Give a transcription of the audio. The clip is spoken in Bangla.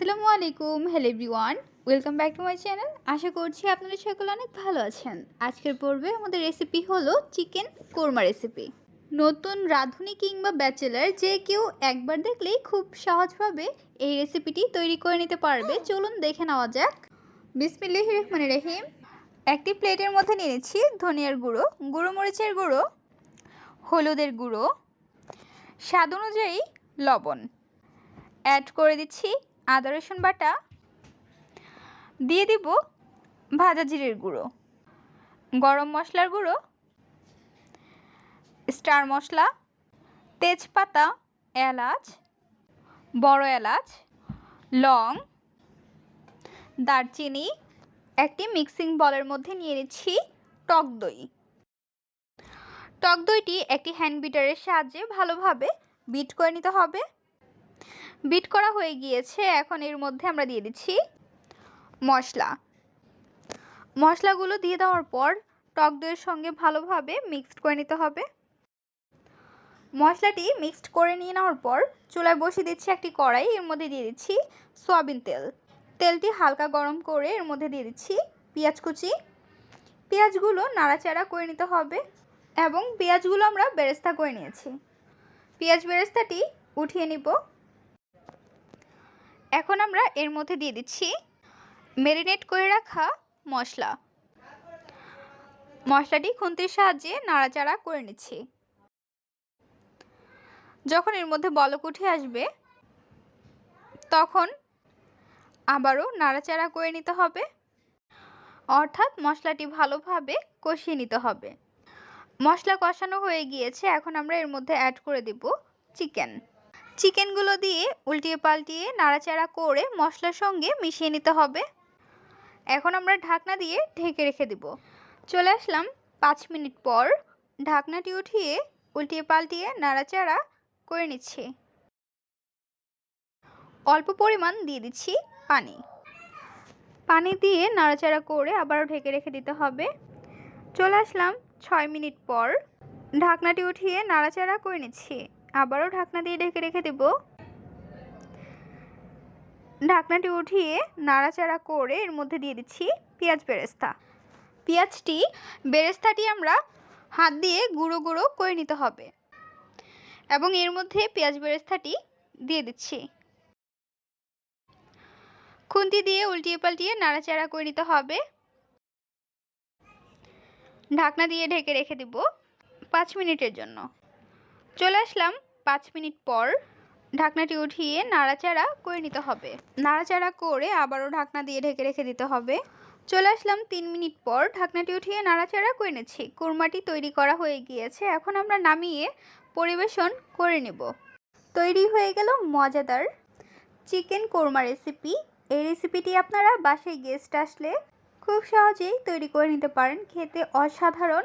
আসসালামু আলাইকুম hello everyone welcome back to my channel আশা করছি আপনারা সকলে অনেক ভালো আছেন। আজকের পর্বে আমাদের রেসিপি হলো চিকেন কোরমা রেসিপি নতুন রাঁধুনি কিংবা ব্যাচেলার যে কেউ একবার দেখলেই খুব সহজভাবে এই রেসিপিটি তৈরি করে নিতে পারবে। চলুন দেখে নেওয়া যাক। বিসমিল্লাহ রহমান রহিম। একটি প্লেটের মধ্যে নিয়েছি ধনিয়ার গুঁড়ো গুঁড়ো মরিচের গুঁড়ো, হলুদের গুঁড়ো, স্বাদ অনুযায়ী লবণ। অ্যাড করে দিচ্ছি আদা, রসুন বাটা। দিয়ে দিব ভাজা জিরের গুঁড়ো, গরম মশলার গুঁড়ো, স্টার মশলা, তেজপাতা, এলাচ, বড় এলাচ, লং, দারচিনি, একটি মিক্সিং বলের মধ্যে নিয়ে নিচ্ছি টক দই। টক দইটি একটি হ্যান্ড বিটারের সাহায্যে ভালোভাবে বিট করে নিতে হবে। বিট করা হয়ে গিয়েছে। এখন এর মধ্যে আমরা দিয়ে দিচ্ছি মশলা। মশলাগুলো দিয়ে দেওয়ার পর টক দইয়ের সঙ্গে ভালোভাবে মিক্সড করে নিতে হবে। মশলাটি মিক্সড করে নিয়ে নেওয়ার পর চুলায় বসিয়ে দিচ্ছি একটি কড়াই। এর মধ্যে দিয়ে দিচ্ছি সয়াবিন তেল। তেলটি হালকা গরম করে এর মধ্যে দিয়ে দিচ্ছি পেঁয়াজ কুচি। পেঁয়াজগুলো নাড়াচাড়া করে নিতে হবে এবং পেঁয়াজগুলো আমরা বেরেস্তা করে নিয়েছি। পেঁয়াজ বেরেস্তাটি উঠিয়ে নিব। এখন আমরা এর মধ্যে দিয়ে দিচ্ছি মেরিনেট করে রাখা মশলা। মশলাটি খুন্তির সাহায্যে নাড়াচাড়া করে নিচ্ছি। যখন এর মধ্যে বলক উঠে আসবে, তখন আবারও নাড়াচাড়া করে নিতে হবে। অর্থাৎ মশলাটি ভালোভাবে কষিয়ে নিতে হবে। মশলা কষানো হয়ে গিয়েছে, এখন আমরা এর মধ্যে অ্যাড করে দেব চিকেন চিকেনগুলো দিয়ে উল্টিয়ে পাল্টিয়ে নাড়াচাড়া করে মশলার সঙ্গে মিশিয়ে নিতে হবে। এখন আমরা ঢাকনা দিয়ে ঢেকে রেখে দেব। চলে আসলাম পাঁচ মিনিট পর ঢাকনাটি উঠিয়ে উল্টিয়ে পাল্টিয়ে নাড়াচাড়া করে নিচ্ছি। অল্প পরিমাণ দিয়ে দিচ্ছি পানি। পানি দিয়ে নাড়াচাড়া করে আবারও ঢেকে রেখে দিতে হবে। চলে আসলাম ছয় মিনিট পর ঢাকনাটি উঠিয়ে নাড়াচাড়া করে নিচ্ছি। আবারও ঢাকনা দিয়ে ঢেকে রেখে দেব। ঢাকনাটি উঠিয়ে নাড়াচাড়া করে এর মধ্যে দিয়ে দিচ্ছি পেঁয়াজ বেরেস্তা। পেঁয়াজটি, বেরেস্তাটি আমরা হাত দিয়ে গুঁড়ো গুঁড়ো করে নিতে হবে এবং এর মধ্যে পেঁয়াজ বেরেস্তাটি দিয়ে দিচ্ছি। খুন্তি দিয়ে উল্টিয়ে পাল্টিয়ে নাড়াচাড়া করে নিতে হবে। ঢাকনা দিয়ে ঢেকে রেখে দিব পাঁচ মিনিটের জন্য। চলে আসলাম পাঁচ মিনিট পর। ঢাকনাটি উঠিয়ে নাড়াচাড়া করে নিতে হবে। নাড়াচাড়া করে আবারও ঢাকনা দিয়ে ঢেকে রেখে দিতে হবে। চলে আসলাম তিন মিনিট পর। ঢাকনাটি উঠিয়ে নাড়াচাড়া করে নিচ্ছি। কুরমাটি তৈরি করা হয়ে গিয়েছে। এখন আমরা নামিয়ে পরিবেশন করে নেব। তৈরি হয়ে গেল মজাদার চিকেন কোরমা রেসিপি। এই রেসিপিটি আপনারা বাসায় গেস্ট আসলে খুব সহজেই তৈরি করে নিতে পারেন। খেতে অসাধারণ